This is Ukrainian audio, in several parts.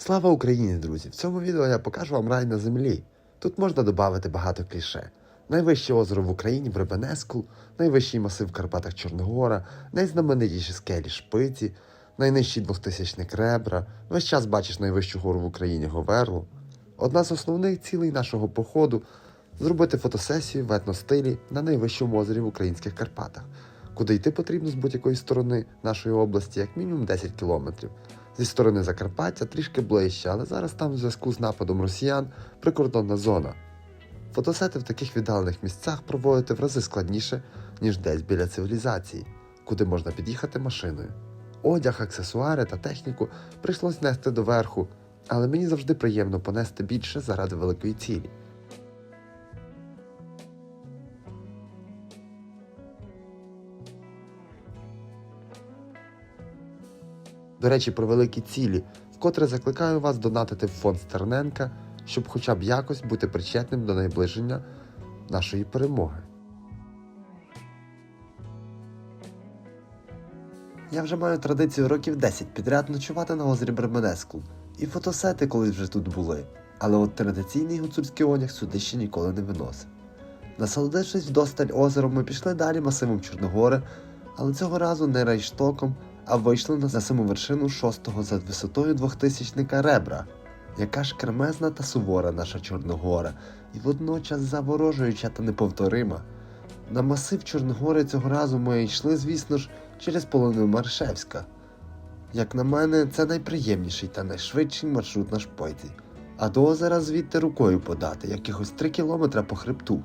Слава Україні, друзі! В цьому відео я покажу вам рай на землі. Тут можна додати багато кліше. Найвище озеро в Україні в Рибенеску, найвищий масив в Карпатах Чорногора, найзнаменитіші скелі Шпиці, найнижчий двохтисячник Ребра, весь час бачиш найвищу гору в Україні Говерлу. Одна з основних цілей нашого походу зробити фотосесію в етностилі на найвищому озері в українських Карпатах, куди йти потрібно з будь-якої сторони нашої області як мінімум 10 кілометрів. Зі сторони Закарпаття трішки ближче, але зараз там в зв'язку з нападом росіян прикордонна зона. Фотосети в таких віддалених місцях проводити в рази складніше, ніж десь біля цивілізації, куди можна під'їхати машиною. Одяг, аксесуари та техніку прийшлось нести доверху, але мені завжди приємно понести більше заради великої цілі. До речі, про великі цілі, вкотре закликаю вас донатити в фонд Стерненка, щоб хоча б якось бути причетним до наближення нашої перемоги. Я вже маю традицію років 10 підряд ночувати на озері Берменеску, і фотосети колись вже тут були, але от традиційний гуцульський одяг сюди ще ніколи не виносив. Насолодившись вдосталь озером, ми пішли далі масивом Чорногори, але цього разу не райштоком, а вийшли на саму вершину шостого за висотою двохтисячника ребра. Яка ж кремезна та сувора наша Чорногора, і водночас заворожуюча та неповторима. На масив Чорногори цього разу ми йшли, звісно ж, через полонину Маршевська. Як на мене, це найприємніший та найшвидший маршрут на шпойці, а до озера звідти рукою подати, якихось три кілометра по хребту.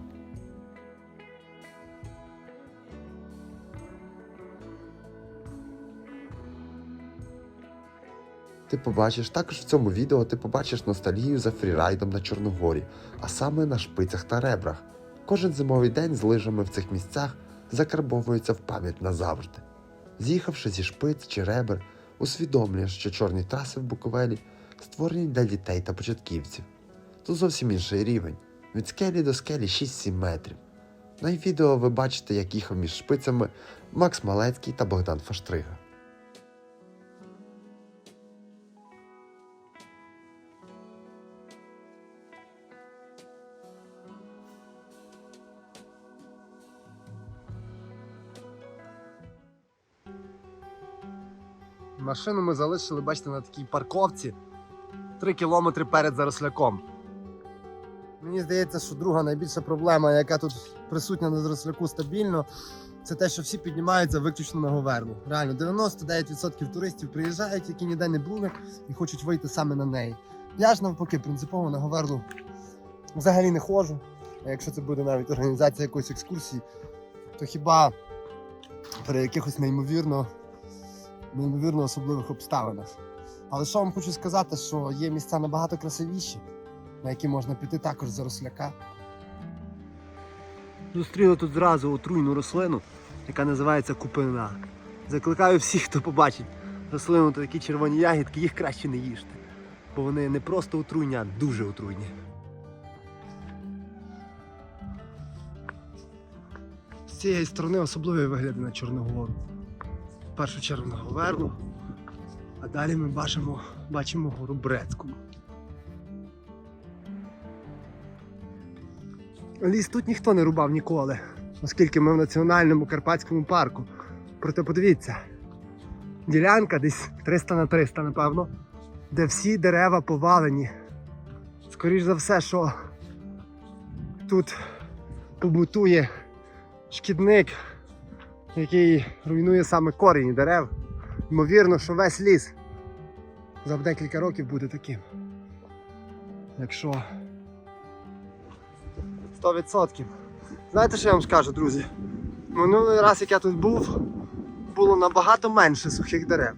Ти побачиш також в цьому відео ти побачиш ностальгію за фрірайдом на Чорногорі, а саме на шпицях та ребрах. Кожен зимовий день з лижами в цих місцях закарбовується в пам'ять назавжди. З'їхавши зі шпиць чи ребер, усвідомлюєш, що чорні траси в Буковелі створені для дітей та початківців. Тут зовсім інший рівень від скелі до скелі 6-7 метрів. На відео ви бачите, як їхав між шпицями Макс Малецький та Богдан Фаштрига. Машину ми залишили, бачите, на такій парковці 3 кілометри перед заросляком. Мені здається, що друга найбільша проблема, яка тут присутня на заросляку стабільно, це те, що всі піднімаються виключно на Говерлу. Реально, 99% туристів приїжджають, які ніде не були, і хочуть вийти саме на неї. Я ж навпаки, принципово на Говерлу взагалі не ходжу. А якщо це буде навіть організація якоїсь екскурсії, то хіба при якихось неймовірно неймовірно особливих обставинах. Але що вам хочу сказати, що є місця набагато красивіші, на які можна піти також за росляка. Зустріли тут зразу отруйну рослину, яка називається купина. Закликаю всіх, хто побачить рослину та такі червоні ягідки, їх краще не їжте. Бо вони не просто отруйні, а дуже отруйні. З цієї сторони особливий вигляд на Чорногору першу чергу на Говерлу, а далі ми бачимо, бачимо гору Брецьку. Ліс тут ніхто не рубав ніколи, оскільки ми в національному карпатському парку. Проте подивіться, ділянка десь 300 на 300, напевно, де всі дерева повалені. Скоріш за все, що тут побутує шкідник який руйнує саме корені дерев. Ймовірно, що весь ліс за декілька років буде таким. Якщо 100%. Знаєте, що я вам скажу, друзі? Минулий раз, як я тут був, було набагато менше сухих дерев.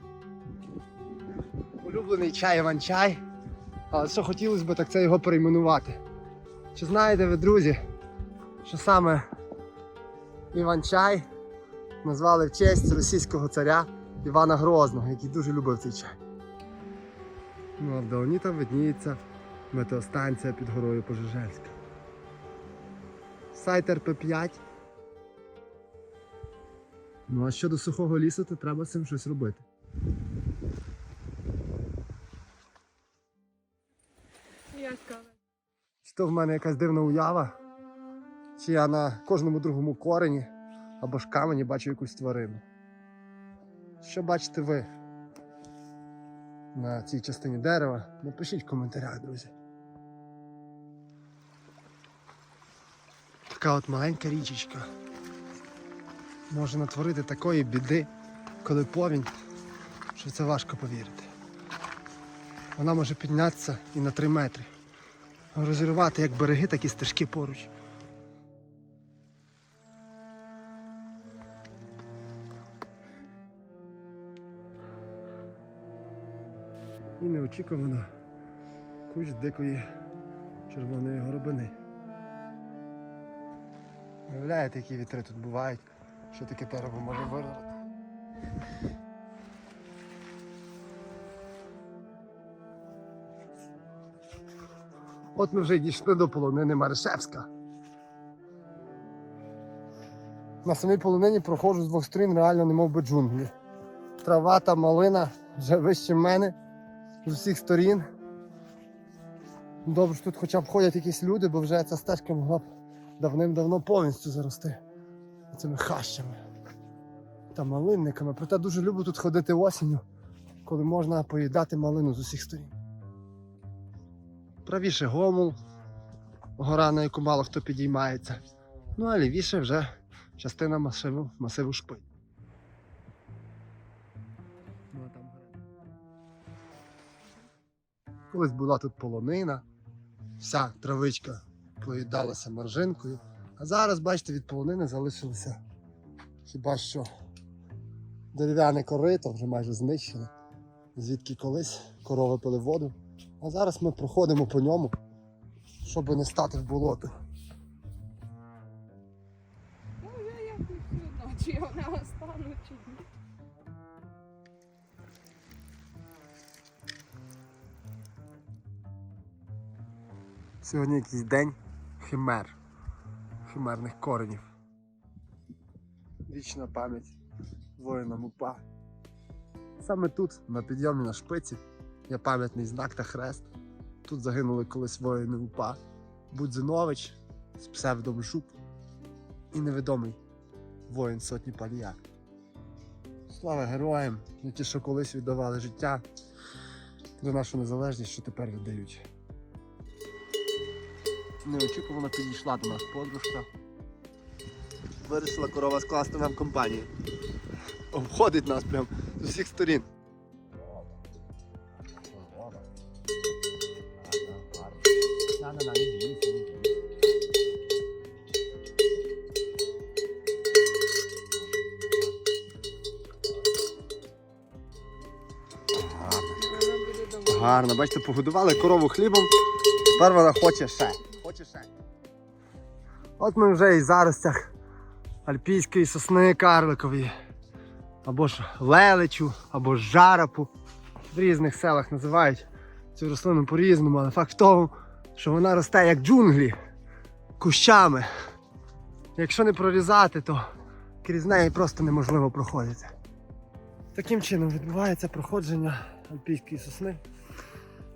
Улюблений чай Іван-чай. Але що хотілося б, так це його перейменувати. Чи знаєте ви, друзі, що саме Іван-чай назвали в честь російського царя Івана Грозного, який дуже любив цей чай. Ну а вдалині там видніється метеостанція під горою Пожежельська. Сайт РП5. Ну а щодо сухого лісу, то треба з цим щось робити. Чи то в мене якась дивна уява, чи я на кожному другому корені або ж камені бачу якусь тварину. Що бачите ви на цій частині дерева? Напишіть в коментарях, друзі. Така от маленька річечка може натворити такої біди, коли повінь, що це важко повірити. Вона може піднятися і на 3 метри, розірвати як береги, так і стежки поруч. Неочікувано кущ дикої червоної горобини. Уявляєте, які вітри тут бувають, що таке дерево може вирвати. От ми вже дійшли до полонини Маришевська. На самій полонині проходжу з двох сторін реально немов би джунглі. Трава та малина вже вище мене з усіх сторін. Добре, що тут хоча б ходять якісь люди, бо вже ця стежка могла б давним-давно повністю зарости цими хащами та малинниками. Проте дуже люблю тут ходити осінню, коли можна поїдати малину з усіх сторін. Правіше гомул, гора, на яку мало хто підіймається. Ну а лівіше вже частина масиву, масиву шпиль. Колись була тут полонина, вся травичка поїдалася маржинкою. А зараз, бачите, від полонини залишилося хіба що дерев'яне корито, вже майже знищене, звідки колись корови пили воду. А зараз ми проходимо по ньому, щоб не стати в болото. Сьогодні якийсь день химер, химерних коренів. Вічна пам'ять воїнам УПА. Саме тут, на підйомі на шпиці, є пам'ятний знак та хрест. Тут загинули колись воїни УПА. Будзинович з псевдом Жук і невідомий воїн сотні палія. Слава героям, ті, що колись віддавали життя за нашу незалежність, що тепер віддають. Неочікувано підійшла до нас подружка. Вирішила корова скласти нам компанію. Обходить нас прям з усіх сторін. Гарно, бачите, погодували корову хлібом, тепер вона хоче ще. Хоче ще. От ми вже і заростях альпійської сосни карликової. Або ж лелечу, або ж жарапу. В різних селах називають цю рослину по-різному, але факт в тому, що вона росте як джунглі, кущами. Якщо не прорізати, то крізь неї просто неможливо проходити. Таким чином відбувається проходження альпійської сосни.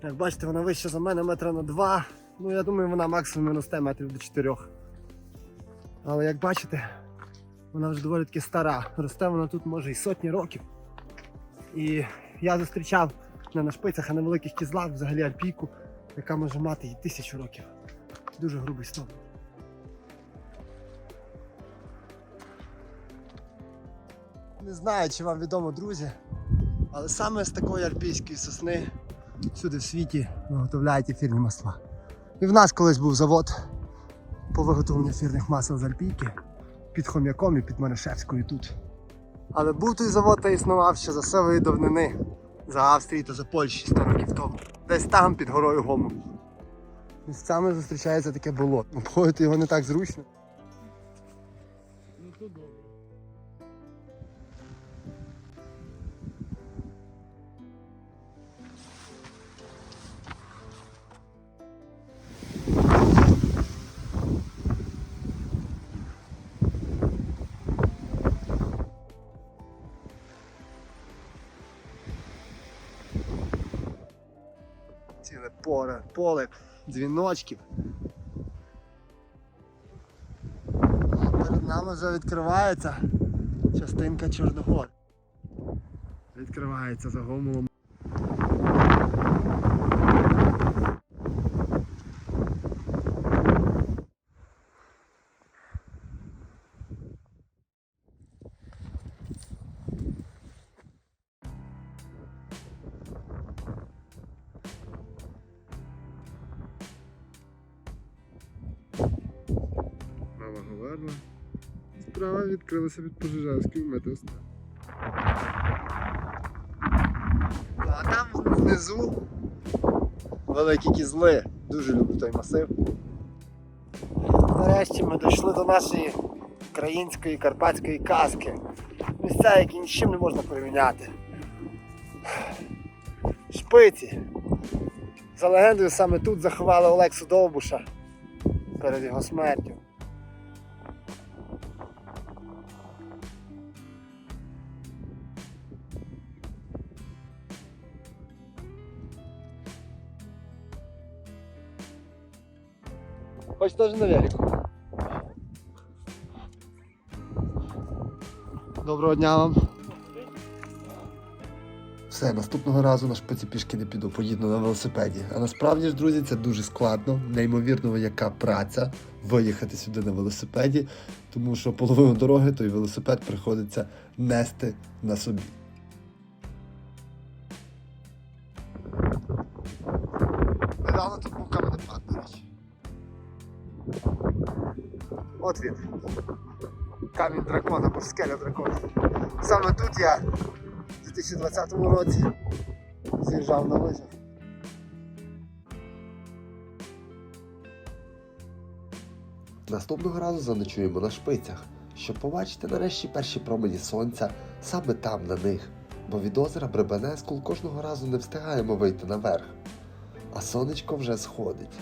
Як бачите, вона вища за мене метра на два. Ну, я думаю, вона максимум росте метрів до чотирьох. Але як бачите, вона вже доволі таки стара. Росте вона тут може і сотні років. І я зустрічав не на шпицях, а на великих кізлах взагалі альпійку, яка може мати і тисячу років. Дуже грубий стовп. Не знаю, чи вам відомо, друзі, але саме з такої альпійської сосни всюди в світі виготовляють ефірні масла. І в нас колись був завод по виготовленню сірних масел з альпійки під Хом'яком і під Манишевською тут. Але був той завод та існував ще за сивої давнини, за Австрії та за Польщі 100 років тому. Десь там під горою Гому. Місцями зустрічається таке болото. Обходити його не так зручно. поле, дзвіночків. А перед нами вже відкривається частинка Чорногор. Відкривається за гомолом. Справа відкрилася від Пожежанської метеостанції. А там внизу великі кізли. Дуже люблю той масив. Нарешті ми дійшли до нашої української карпатської казки. Місця, які ні з чим не можна порівняти. Шпиці. За легендою, саме тут заховали Олексу Довбуша перед його смертю. Теж на велику. Доброго дня вам. Все, наступного разу на шпиці пішки не піду, поїду на велосипеді. А насправді ж, друзі, це дуже складно, неймовірно, яка праця виїхати сюди на велосипеді, тому що половину дороги той велосипед приходиться нести на собі. Камінь дракона, або скеля дракона. Саме тут я в 2020 році з'їжджав на лижах. Наступного разу заночуємо на шпицях, щоб побачити нарешті перші промені сонця саме там на них, бо від озера Бребенескул кожного разу не встигаємо вийти наверх, а сонечко вже сходить.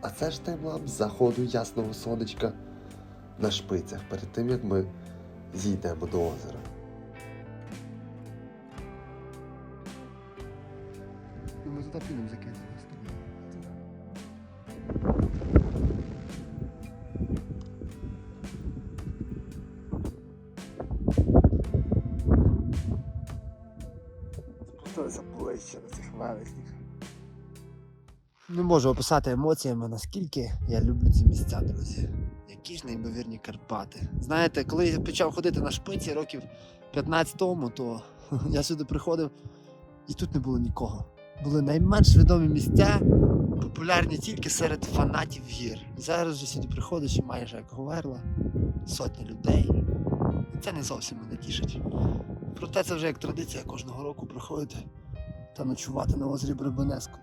А це ж таймлапс заходу ясного сонечка на шпицях перед тим як ми зійдемо до озера. Ну, ми туди підемо. Спустилися ближче до цих великих. Не можу описати емоціями, наскільки я люблю ці місця, друзі. Які ж неймовірні Карпати. Знаєте, коли я почав ходити на шпиці років 15 тому, то я сюди приходив і тут не було нікого. Були найменш відомі місця, популярні тільки серед фанатів гір. Зараз же сюди приходиш і майже як говерла, сотні людей. Це не зовсім мене тішить. Проте це вже як традиція кожного року приходити та ночувати на озері Бребенеску.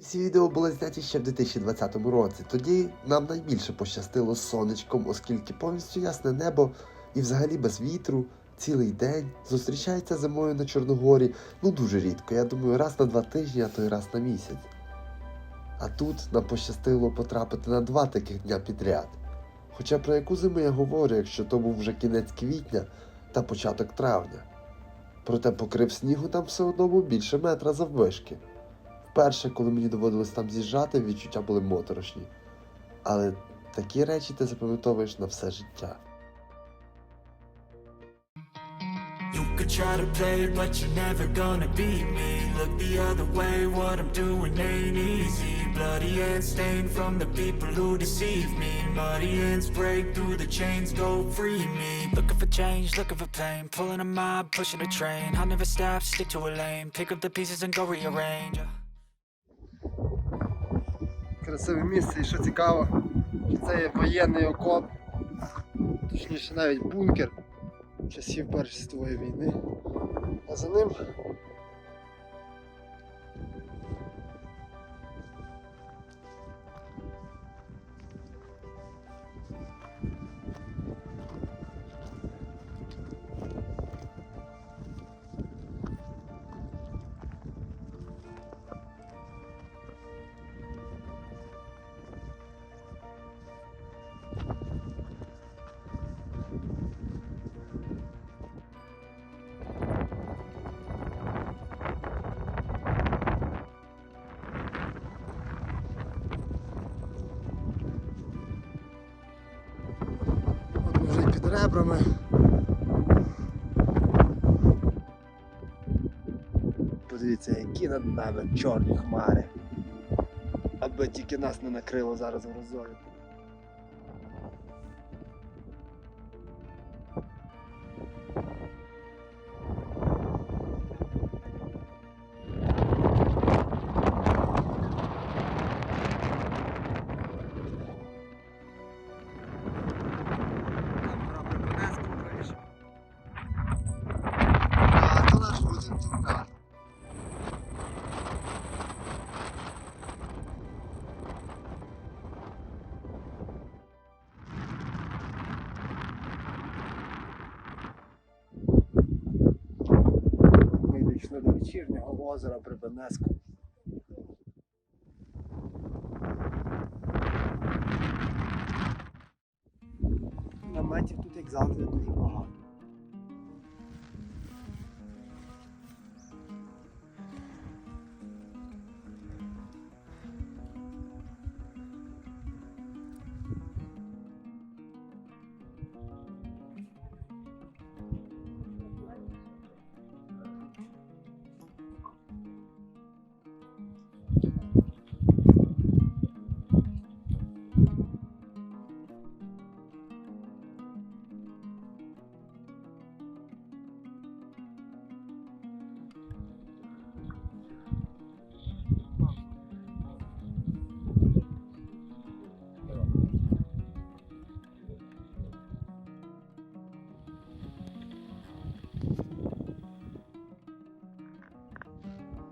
Всі відео були зняті ще в 2020 році. Тоді нам найбільше пощастило з сонечком, оскільки повністю ясне небо і взагалі без вітру цілий день зустрічається зимою на Чорногорі. Ну дуже рідко. Я думаю, раз на два тижні, а то й раз на місяць. А тут нам пощастило потрапити на два таких дня підряд. Хоча про яку зиму я говорю, якщо то був вже кінець квітня та початок травня. Проте покрив снігу там все одно був більше метра заввишки. Вперше, коли мені доводилось там з'їжджати, відчуття були моторошні. Але такі речі ти запам'ятовуєш на все життя. You could try to play, but you're never gonna beat me. Look the other way, what I'm doing ain't easy. Bloody hands stained from the people who deceive me. Muddy hands break through the chains, go free me. Looking for change, looking for pain. Pulling a mob, pushing a train. I'll never stop, stick to a lane. Pick up the pieces and go rearrange. Красиве місце і що цікаво, це є воєнний окоп, точніше навіть бункер часів Першої світової війни. А за ним над нами чорні хмари. Аби тільки нас не накрило зараз грозою. Озера при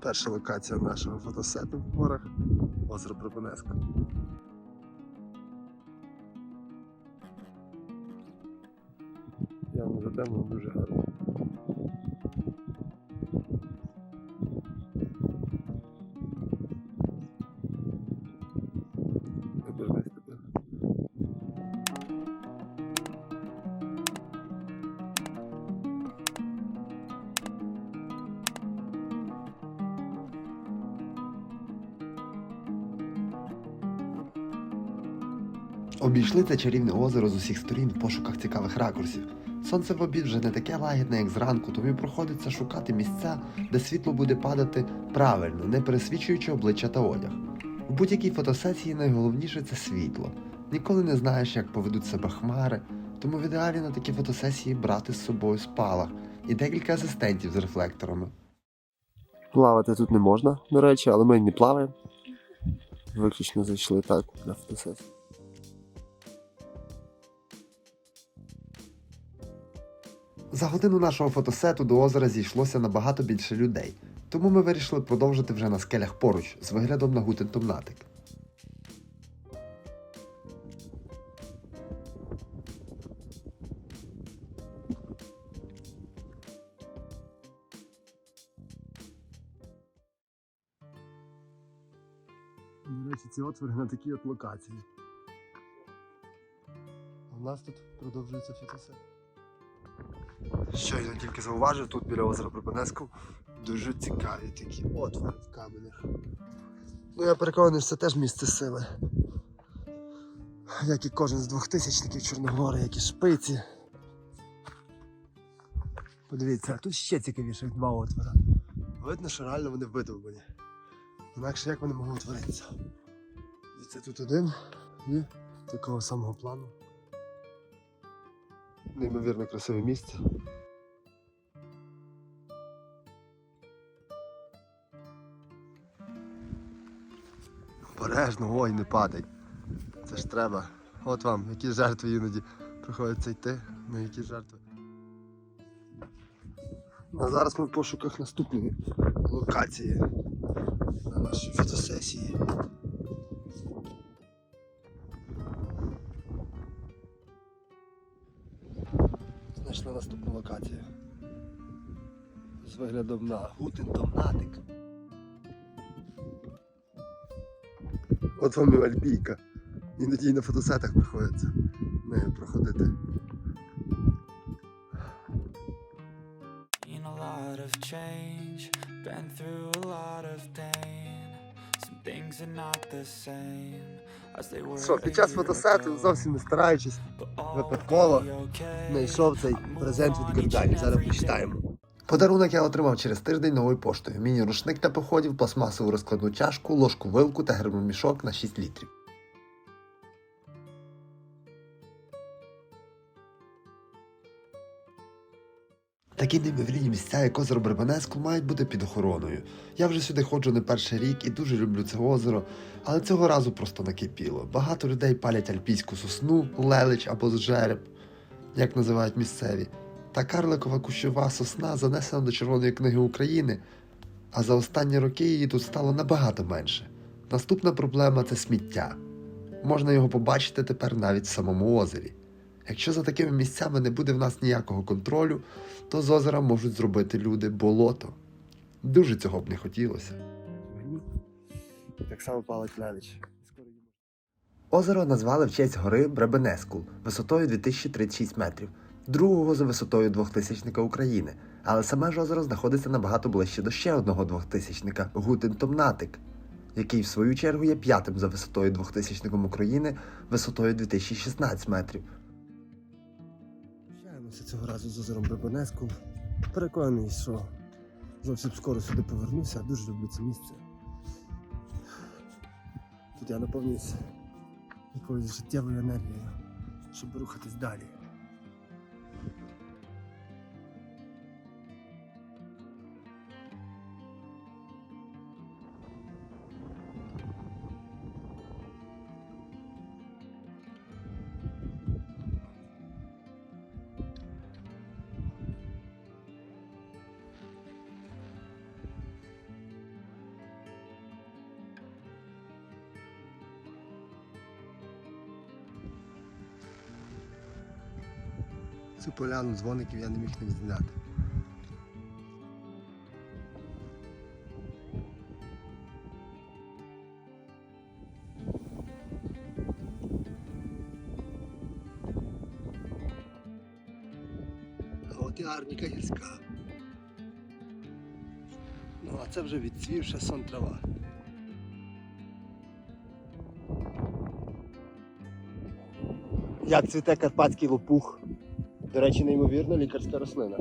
Перша локація нашого фотосету в горах озеро Припонеско. Я вам дуже гарно. Обійшли це чарівне озеро з усіх сторін в пошуках цікавих ракурсів. Сонце в обід вже не таке лагідне, як зранку, тому й приходиться шукати місця, де світло буде падати правильно, не пересвічуючи обличчя та одяг. У будь-якій фотосесії найголовніше це світло. Ніколи не знаєш, як поведуть себе хмари, тому в ідеалі на такі фотосесії брати з собою спалах і декілька асистентів з рефлекторами. Плавати тут не можна, до речі, але ми не плаваємо. Виключно зайшли так для фотосесії. За годину нашого фотосету до озера зійшлося набагато більше людей, тому ми вирішили продовжити вже на скелях поруч з виглядом на Гутентомнатик. До речі, ці отвори на такій от локації. У нас тут продовжується фотосет. Щойно тільки зауважив, тут біля озера Пропанеску дуже цікаві такі отвори в каменях. Ну я переконаний, що це теж місце сили. Як і кожен з двохтисячників Чорногори, як і шпиці. Подивіться, тут ще цікавіше два отвора. Видно, що реально вони видовбані. Інакше як вони могли утворитися? Дивіться, тут один і такого самого плану. Неймовірно красиве місце. Обережно, ой, не падай. Це ж треба. От вам, які жертви іноді приходиться йти, на які жертви. А зараз ми в пошуках наступної локації на нашій фотосесії. Знайшли наступну локацію. З виглядом на Гутентомнатик. От вам і Альбійка. Іноді і на фотосетах приходиться нею проходити. Що, під час фотосету, зовсім не стараючись, випадково знайшов цей презент від Гордані. Зараз почитаємо. Подарунок я отримав через тиждень новою поштою. Міні-рушник для походів, пластмасову розкладну чашку, ложку вилку та гермомішок на 6 літрів. Такі неймовірні місця, як озеро Бребенецьку, мають бути під охороною. Я вже сюди ходжу не перший рік і дуже люблю це озеро, але цього разу просто накипіло. Багато людей палять альпійську сосну, лелич або жереб, як називають місцеві. Та карликова кущова сосна занесена до Червоної книги України, а за останні роки її тут стало набагато менше. Наступна проблема це сміття. Можна його побачити тепер навіть в самому озері. Якщо за такими місцями не буде в нас ніякого контролю, то з озера можуть зробити люди болото. Дуже цього б не хотілося. Так само палить. Озеро назвали в честь гори Бребенескул висотою 2036 метрів, другого за висотою двохтисячника України, але саме ж озеро знаходиться набагато ближче до ще одного двохтисячника Гутентомнатик, який в свою чергу є п'ятим за висотою двохтисячником України висотою 2016 метрів. Прощаємося цього разу з озером Бребенецьком. Переконаний, що зовсім скоро сюди повернуся. Дуже люблю це місце. Тут я наповнююся якоюсь життєвою енергією, щоб рухатись далі. Цю поляну дзвоників я не міг не відзняти. А от і Арніка гірська. Ну, а це вже відцвівша сон трава. Як цвіте карпатський лопух. До речі, неймовірно лікарська рослина.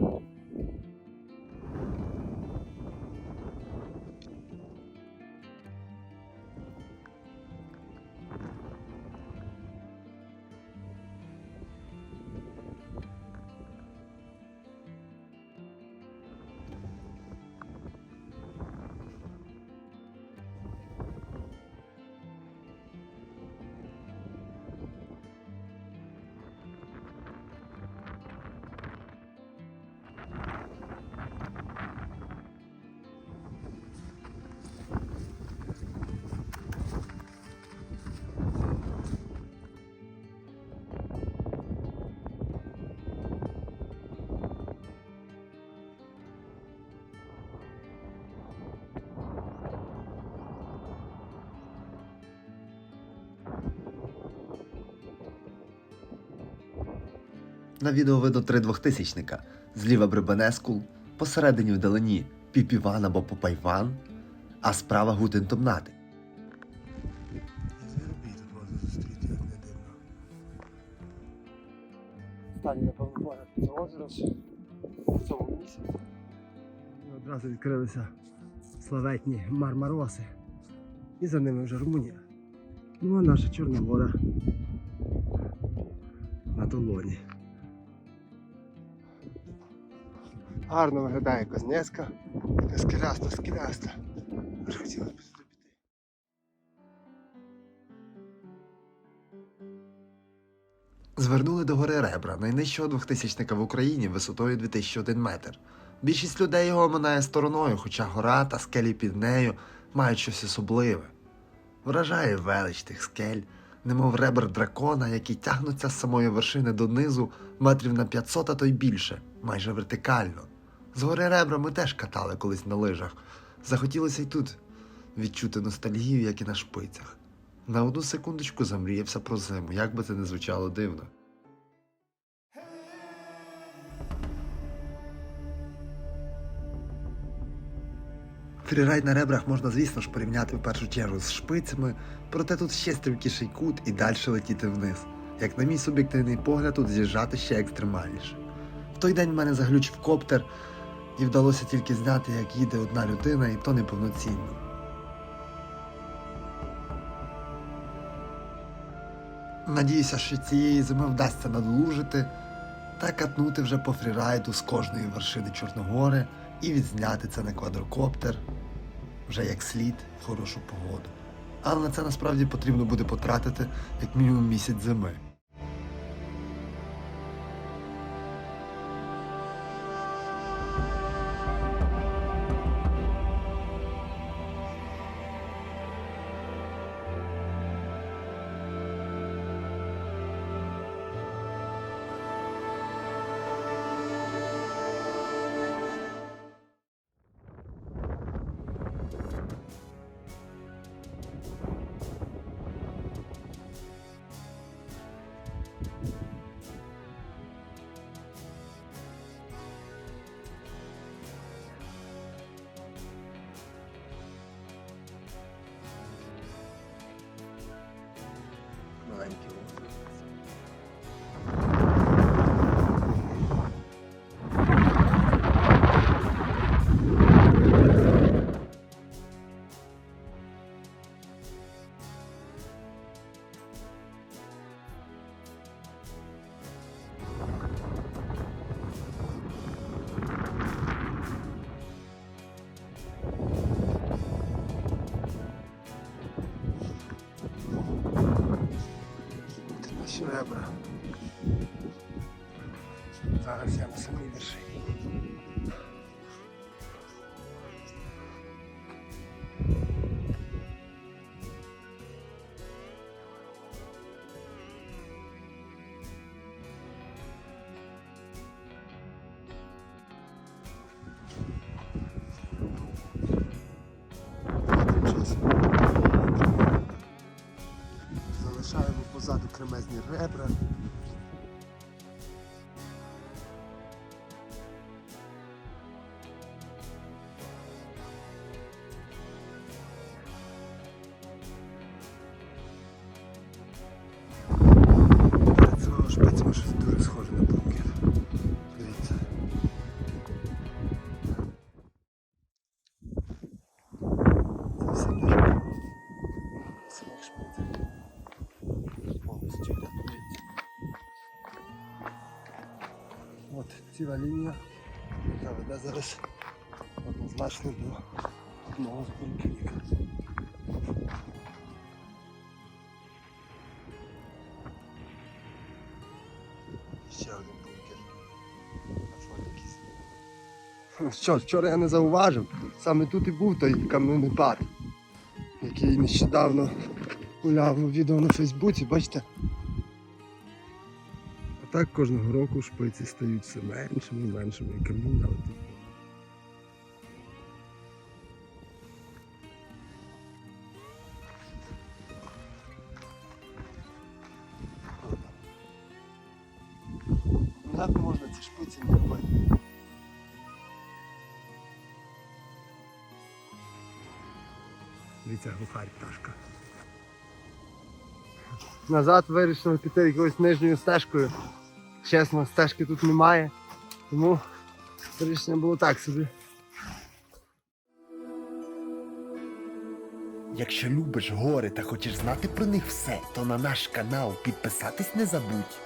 На відео видно три двохтисячника. Зліва Бребенескул, посередині вдалині Піпіван або Попайван, а справа як. Останній, напевно, погляд на озеро в цьому місяці. І одразу відкрилися славетні мармароси. І за ними вже Румунія. Ну а наша Чорна гора на долоні. Гарно виглядає Кознецька. Скеляста, скеляста. Хотілося б сюди піти. Звернули до гори Ребра, найнижчого двохтисячника в Україні висотою 2001 метр. Більшість людей його оминає стороною, хоча гора та скелі під нею мають щось особливе. Вражає велич тих скель, немов ребер дракона, які тягнуться з самої вершини донизу метрів на 500, а то й більше, майже вертикально. З гори ребра ми теж катали колись на лижах. Захотілося й тут відчути ностальгію, як і на шпицях. На одну секундочку замріявся про зиму, як би це не звучало дивно. Фрірайд на ребрах можна, звісно ж, порівняти в першу чергу з шпицями, проте тут ще стрімкіший кут і далі летіти вниз. Як на мій суб'єктивний погляд, тут з'їжджати ще екстремальніше. В той день в мене заглючив коптер, і вдалося тільки зняти, як їде одна людина, і то неповноцінно. Надіюся, що цієї зими вдасться надолужити та катнути вже по фрірайду з кожної вершини Чорногори і відзняти це на квадрокоптер вже як слід в хорошу погоду. Але на це насправді потрібно буде потратити як мінімум місяць зими. Позаду кремезні ребра. Ціла лінія, яка веде зараз однозначно до одного з бункерів. Ще один бункер. Що, вчора я не зауважив. Саме тут і був той кам'яний пад, який нещодавно гуляв у відео на Фейсбуці, бачите? Так кожного року шпиці стають все меншими і меншими, і каміння летить. Як можна ці шпиці не робити? Дивіться, глухарь пташка. Назад вирішили піти якоюсь нижньою стежкою. Чесно, стежки тут немає. Тому рішення було так собі. Якщо любиш гори та хочеш знати про них все, то на наш канал підписатись не забудь.